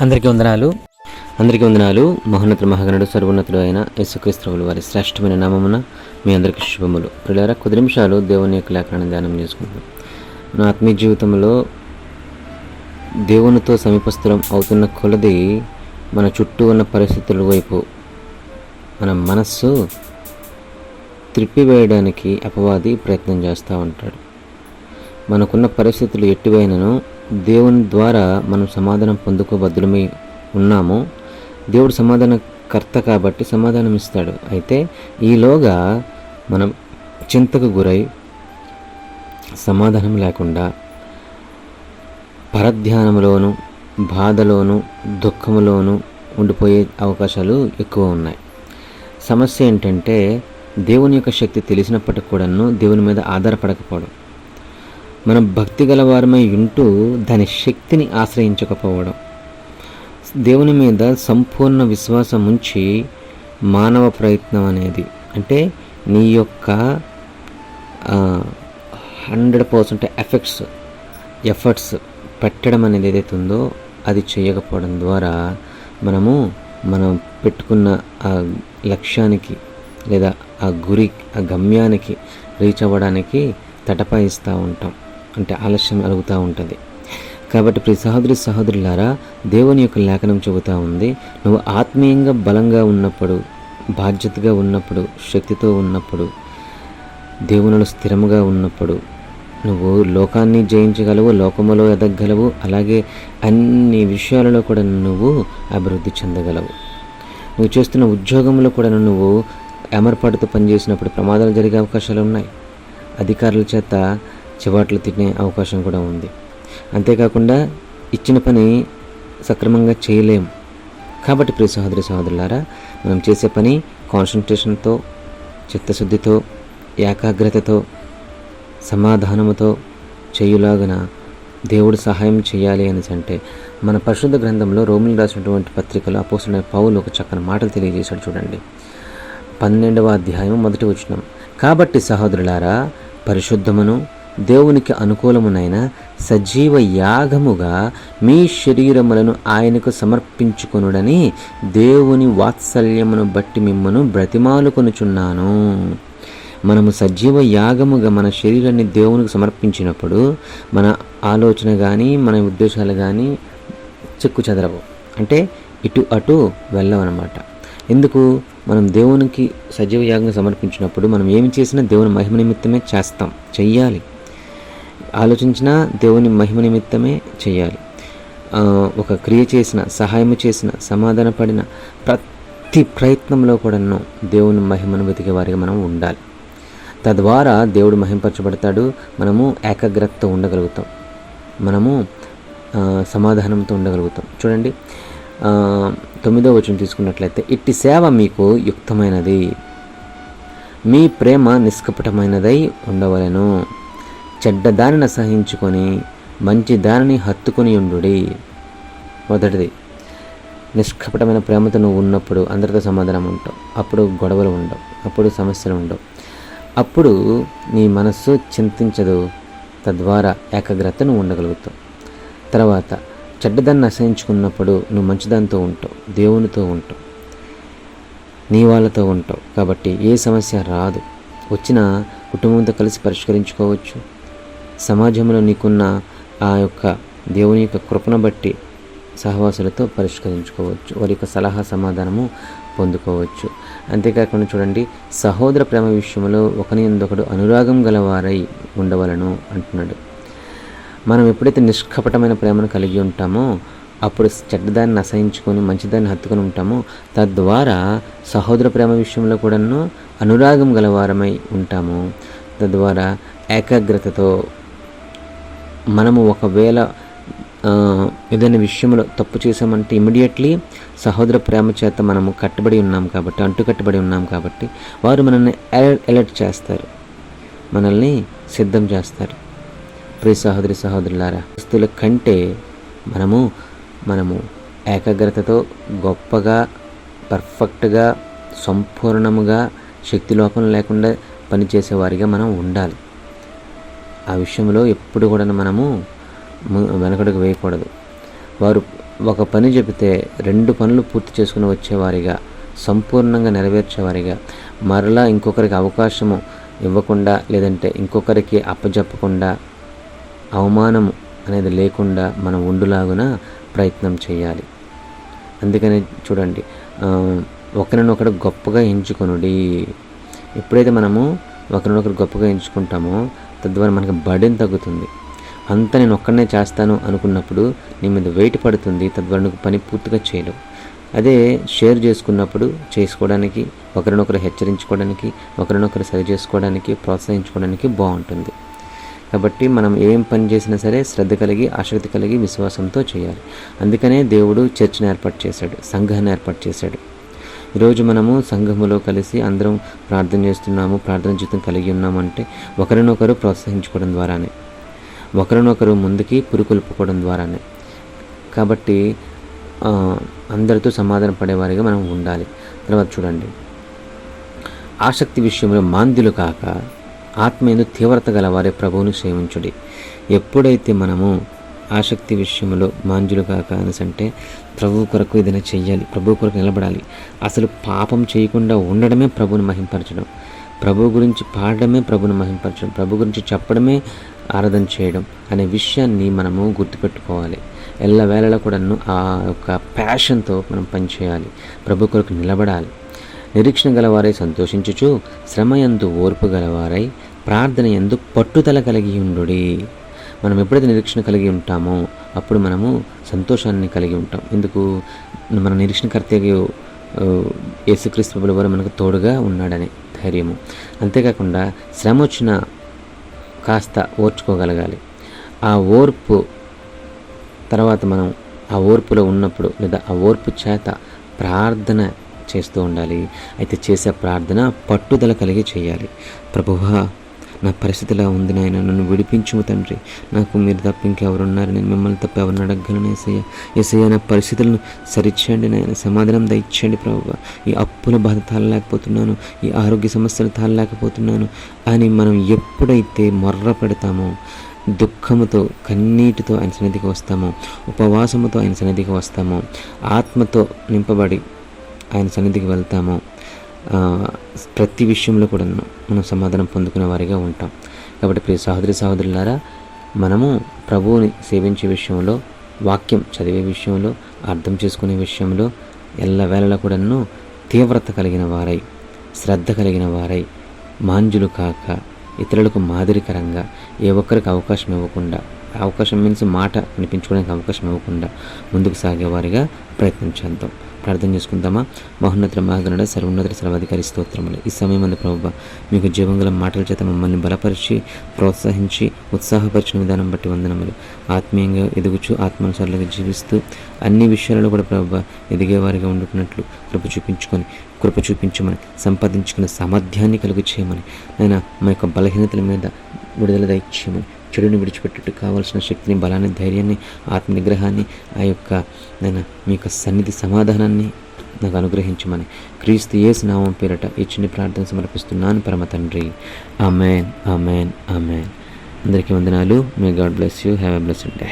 అందరికీ వందనాలు. అందరికీ వందనాలు. మహోన్నత మహాగణుడు సర్వోన్నతుడు అయిన యేసుక్రీస్తువులు వారి శ్రేష్టమైన నామమున మీ అందరికీ శుభములు. పిల్లరా కొద్ది నిమిషాలు దేవుని యొక్క లేఖనాన్ని ధ్యానం చేసుకుందాం. నా ఆత్మీయ జీవితంలో దేవునితో సమీపస్థలం అవుతున్న కొలది మన చుట్టూ ఉన్న పరిస్థితుల వైపు మన మనస్సు త్రిప్పివేయడానికి అపవాది ప్రయత్నం చేస్తూ ఉంటాడు. మనకున్న పరిస్థితులు ఎట్టివైనను దేవుని ద్వారా మనం సమాధానం పొందుకోబద్దులమై ఉన్నాము. దేవుడు సమాధాన కర్త కాబట్టి సమాధానం ఇస్తాడు. అయితే ఈలోగా మనం చింతకు గురై సమాధానం లేకుండా పరధ్యానంలోను బాధలోను దుఃఖంలోను ఉండిపోయే అవకాశాలు ఎక్కువ ఉన్నాయి. సమస్య ఏంటంటే దేవుని యొక్క శక్తి తెలిసినప్పటికి కూడాను దేవుని మీద ఆధారపడకపోవడం. మనం భక్తి గలవారమై ఉంటూ దాని శక్తిని ఆశ్రయించకపోవడం. దేవుని మీద సంపూర్ణ విశ్వాసం ఉంచి మానవ ప్రయత్నం అనేది అంటే నీ యొక్క హండ్రెడ్ పర్సెంట్ ఎఫెక్ట్స్ ఎఫర్ట్స్ పెట్టడం అనేది ఏదైతే ఉందో అది చేయకపోవడం ద్వారా మనము మనం పెట్టుకున్న ఆ లక్ష్యానికి లేదా ఆ గురి ఆ గమ్యానికి రీచ్ అవ్వడానికి తటపాయిస్తూ ఉంటాం. అంటే ఆలస్యం అలుగుతూ ఉంటుంది. కాబట్టి ప్రతి సహోదరి సహోదరులారా దేవుని యొక్క లేఖనం చెబుతూ ఉంది నువ్వు ఆత్మీయంగా బలంగా ఉన్నప్పుడు బాధ్యతగా ఉన్నప్పుడు శక్తితో ఉన్నప్పుడు దేవునిలో స్థిరముగా ఉన్నప్పుడు నువ్వు లోకాన్ని జయించగలవు లోకములో ఎదగలవు అలాగే అన్ని విషయాలలో కూడా నువ్వు అభివృద్ధి చెందగలవు. నువ్వు చేస్తున్న ఉద్యోగంలో కూడా నువ్వు ఎమరపాటుతో పనిచేసినప్పుడు ప్రమాదాలు జరిగే అవకాశాలు ఉన్నాయి. అధికారుల చేత చివాట్లు తినే అవకాశం కూడా ఉంది. అంతేకాకుండా ఇచ్చిన పని సక్రమంగా చేయలేం. కాబట్టి ప్రియ సహోదరి సహోదరులారా మనం చేసే పని కాన్సన్ట్రేషన్తో చిత్తశుద్ధితో ఏకాగ్రతతో సమాధానముతో చేయులాగన దేవుడు సహాయం చేయాలి అనేసి అంటే మన పరిశుద్ధ గ్రంథంలో రోమిలు రాసినటువంటి పత్రికలో అపోసిన పౌలు ఒక చక్కని మాటలు తెలియజేశాడు చూడండి. పన్నెండవ అధ్యాయం మొదటి వచ్చినాం కాబట్టి సహోదరులారా పరిశుద్ధమును దేవునికి అనుకూలమునైన సజీవ యాగముగా మీ శరీరములను ఆయనకు సమర్పించుకొనుడని దేవుని వాత్సల్యమును బట్టి మిమ్మను బ్రతిమాలుకొనుచున్నాను మనము సజీవ యాగముగా మన శరీరాన్ని దేవునికి సమర్పించినప్పుడు మన ఆలోచన కానీ మన ఉద్దేశాలు కానీ చెక్కు చెదరవు. అంటే ఇటు అటు వెళ్ళవన్నమాట ఎందుకు? మనం దేవునికి సజీవ యాగం సమర్పించినప్పుడు మనం ఏమి చేసినా దేవుని మహిమ నిమిత్తమే చేస్తాం. చెయ్యాలి. ఆలోచించినా దేవుని మహిమ నిమిత్తమే చేయాలి. ఒక క్రియ చేసిన సహాయం చేసిన సమాధాన పడిన ప్రతి ప్రయత్నంలో కూడాను దేవుని మహిమను వెతికే వారిగా మనం ఉండాలి. తద్వారా దేవుడు మహింపరచబడతాడు. మనము ఏకాగ్రతతో ఉండగలుగుతాం. మనము సమాధానంతో ఉండగలుగుతాం. చూడండి తొమ్మిదో వచనం తీసుకున్నట్లయితే ఇట్టి సేవ మీకు యుక్తమైనది. మీ ప్రేమ నిష్కపటమైనదై ఉండవలను. చెడ్డదానిని సహించుకొని మంచి దానిని హత్తుకుని ఉండు మొదటిది నిష్కపటమైన ప్రేమతో నువ్వు ఉన్నప్పుడు అందరితో సమాధానం ఉంటావు. అప్పుడు గొడవలు ఉండవు. అప్పుడు సమస్యలు ఉండవు. అప్పుడు నీ మనస్సు చింతించదు. తద్వారా ఏకాగ్రత నువ్వు ఉండగలుగుతావు. తర్వాత చెడ్డదాన్ని అసహించుకున్నప్పుడు నువ్వు మంచిదానితో ఉంటావు. దేవునితో ఉంటావు. నీ వాళ్ళతో ఉంటావు. కాబట్టి ఏ సమస్య రాదు. వచ్చిన కుటుంబంతో కలిసి పరిష్కరించుకోవచ్చు. సమాజంలో నీకున్న ఆ యొక్క దేవుని యొక్క కృపను బట్టి సహవాసులతో పరిష్కరించుకోవచ్చు. వారి యొక్క సలహా సమాధానము పొందుకోవచ్చు. అంతేకాకుండా చూడండి సహోదర ప్రేమ విషయంలో ఒకని ఎందుకడు అనురాగం గలవారై ఉండవలను అంటున్నాడు. మనం ఎప్పుడైతే నిష్కపటమైన ప్రేమను కలిగి ఉంటామో అప్పుడు చెడ్డదాన్ని అసహించుకొని మంచిదాన్ని హత్తుకొని ఉంటామో తద్వారా సహోదర ప్రేమ విషయంలో కూడాను అనురాగం గలవారమై ఉంటాము. తద్వారా ఏకాగ్రతతో మనము ఒకవేళ ఏదైనా విషయంలో తప్పు చేసామంటే ఇమీడియట్లీ సహోదర ప్రేమ చేత మనము కట్టుబడి ఉన్నాం కాబట్టి అంటుకట్టబడి ఉన్నాం కాబట్టి వారు మనల్ని అలర్ట్ చేస్తారు. మనల్ని సిద్ధం చేస్తారు. ప్రియ సహోదరి సహోదరులారా వస్తువుల కంటే మనము మనము ఏకాగ్రతతో గొప్పగా పర్ఫెక్ట్గా సంపూర్ణముగా శక్తి లోపం లేకుండా పనిచేసేవారిగా మనం ఉండాలి. ఆ విషయంలో ఎప్పుడు కూడా మనము వెనకడుగు వేయకూడదు. వారు ఒక పని చెబితే రెండు పనులు పూర్తి చేసుకుని వచ్చేవారిగా సంపూర్ణంగా నెరవేర్చేవారిగా మరలా ఇంకొకరికి అవకాశము ఇవ్వకుండా లేదంటే ఇంకొకరికి అప్పజెప్పకుండా అవమానము అనేది లేకుండా మనం ఉండులాగున ప్రయత్నం చేయాలి. అందుకని చూడండి ఒకరినొకరు గొప్పగా ఎంచుకొనుడి. ఎప్పుడైతే మనము ఒకరినొకరు గొప్పగా ఎంచుకుంటామో తద్వారా మనకి బర్డెన్ తగ్గుతుంది. అంత నేను ఒక్కడనే చేస్తాను అనుకున్నప్పుడు నీ మీద వెయిట్ పడుతుంది తద్వారా నువ్వు పని పూర్తిగా చేయలేవు. అదే షేర్ చేసుకున్నప్పుడు చేసుకోవడానికి ఒకరినొకరు హెచ్చరించుకోవడానికి ఒకరినొకరు సరి చేసుకోవడానికి ప్రోత్సహించుకోవడానికి బాగుంటుంది. కాబట్టి మనం ఏం పని చేసినా సరే శ్రద్ధ కలిగి ఆసక్తి కలిగి విశ్వాసంతో చేయాలి. అందుకనే దేవుడు చర్చను ఏర్పాటు చేశాడు సంఘాన్ని ఏర్పాటు చేశాడు. ఈరోజు మనము సంఘములో కలిసి అందరం ప్రార్థన చేస్తున్నాము ప్రార్థన జీవితం కలిగి ఉన్నామంటే ఒకరినొకరు ప్రోత్సహించుకోవడం ద్వారానే ఒకరినొకరు ముందుకి పురుకొల్పుకోవడం ద్వారానే. కాబట్టి అందరితో సమాధాన పడేవారిగా మనం ఉండాలి. తర్వాత చూడండి. ఆసక్తి విషయంలో మాంద్యులు కాక ఆత్మీయందు తీవ్రత గలవారే ప్రభువును సేవించుడి. ఎప్పుడైతే మనము ఆసక్తి విషయంలో మాంజులు కాక అనేసి అంటే ప్రభు కొరకు ఏదైనా చెయ్యాలి ప్రభు కొరకు నిలబడాలి. అసలు పాపం చేయకుండా ఉండడమే ప్రభుని మహింపరచడం. ప్రభు గురించి పాడడమే ప్రభుని మహింపరచడం. ప్రభు గురించి చెప్పడమే ఆరాధన చేయడం అనే విషయాన్ని మనము గుర్తుపెట్టుకోవాలి. ఎల్లవేళలా కూడాను ఆ యొక్క ప్యాషన్తో మనం పనిచేయాలి ప్రభు కొరకు నిలబడాలి. నిరీక్షణ గలవారై సంతోషించుచు శ్రమయందు ఓర్పు గలవారై ప్రార్థన ఎందు పట్టుదల కలిగి ఉండుడి. మనం ఎప్పుడైతే నిరీక్షణ కలిగి ఉంటామో అప్పుడు మనము సంతోషాన్ని కలిగి ఉంటాం. ఎందుకు? మన నిరీక్షణకర్తగా యేసుక్రీస్తు ప్రభుల వారు మనకు తోడుగా ఉన్నాడనే ధైర్యము. అంతేకాకుండా శ్రమ వచ్చిన కాస్త ఓర్చుకోగలగాలి. ఆ ఓర్పు తర్వాత మనం ఆ ఓర్పులో ఉన్నప్పుడు లేదా ఆ ఓర్పు చేత ప్రార్థన చేస్తూ ఉండాలి. అయితే చేసే ప్రార్థన పట్టుదల కలిగి చేయాలి. ప్రభువా నా పరిస్థితి ఇలా ఉంది నాయన. నన్ను విడిపించు తండ్రి. నాకు మీరు తప్ప ఇంకెవరున్నారు? నేను మిమ్మల్ని తప్ప ఎవరిని అడగలను ఏసయ్య? ఏసయ్య నా పరిస్థితులను సరిచేయండి నాయన. సమాధానం దయచేయండి ప్రభు ఈ అప్పుల బాధ తాళలేకపోతున్నాను. ఈ ఆరోగ్య సమస్యలు తాళలేకపోతున్నాను. అని మనం ఎప్పుడైతే మొర్ర పెడతామో దుఃఖముతో కన్నీటితో ఆయన సన్నిధికి వస్తామో ఉపవాసముతో ఆయన సన్నిధికి వస్తామో ఆత్మతో నింపబడి ఆయన సన్నిధికి వెళ్తామో ప్రతి విషయంలో కూడా మనం సమాధానం పొందుకునే వారిగా ఉంటాం. కాబట్టి ప్రియ సహోదరి సహోదరులారా మనము ప్రభువుని సేవించే విషయంలో వాక్యం చదివే విషయంలో అర్థం చేసుకునే విషయంలో ఎల్లవేళలా కూడాను తీవ్రత కలిగిన వారై శ్రద్ధ కలిగిన వారై మాంజులు కాక ఇతరులకు మాదిరికరంగా ఏ ఒక్కరికి అవకాశం ఇవ్వకుండా అవకాశం మీన్స్ మాట వినిపించుకోవడానికి అవకాశం ఇవ్వకుండా ముందుకు సాగేవారిగా ప్రయత్నం చేద్దాం. ప్రార్థన చేసుకుందామా? మహోన్నతుల మహాగణుడ సర్వోన్నత సర్వాధికారి స్తోత్రములు. ఈ సమయం అందు ప్రభు మీకు జీవంగల మాటల చేత మమ్మల్ని బలపరిచి ప్రోత్సహించి ఉత్సాహపరిచిన విధానం బట్టి వందనములు. ఆత్మీయంగా ఎదుగుచు ఆత్మానుసారులుగా జీవిస్తూ అన్ని విషయాలలో కూడా ప్రభు ఎదిగేవారిగా ఉండుకున్నట్లు కృప చూపించుకొని కృప చూపించమని సంపాదించుకున్న సామర్థ్యాన్ని కలుగు చేయమని ఆయన మా యొక్క బలహీనతల మీద విడుదల దయచేయమని చెడుని విడిచిపెట్టుటకు కావాల్సిన శక్తిని బలాన్ని ధైర్యాన్ని ఆత్మనిగ్రహాన్ని ఆ యొక్క నేను మీ యొక్క సన్నిధి సమాధానాన్ని నాకు అనుగ్రహించమని క్రీస్తు యేసు నామం పేరట ఈ చిన్ని ప్రార్థన సమర్పిస్తున్నాను పరమ తండ్రి. అమెన్ అమెన్ అమెన్ అందరికీ వందనాలు. May God bless you have a blessed day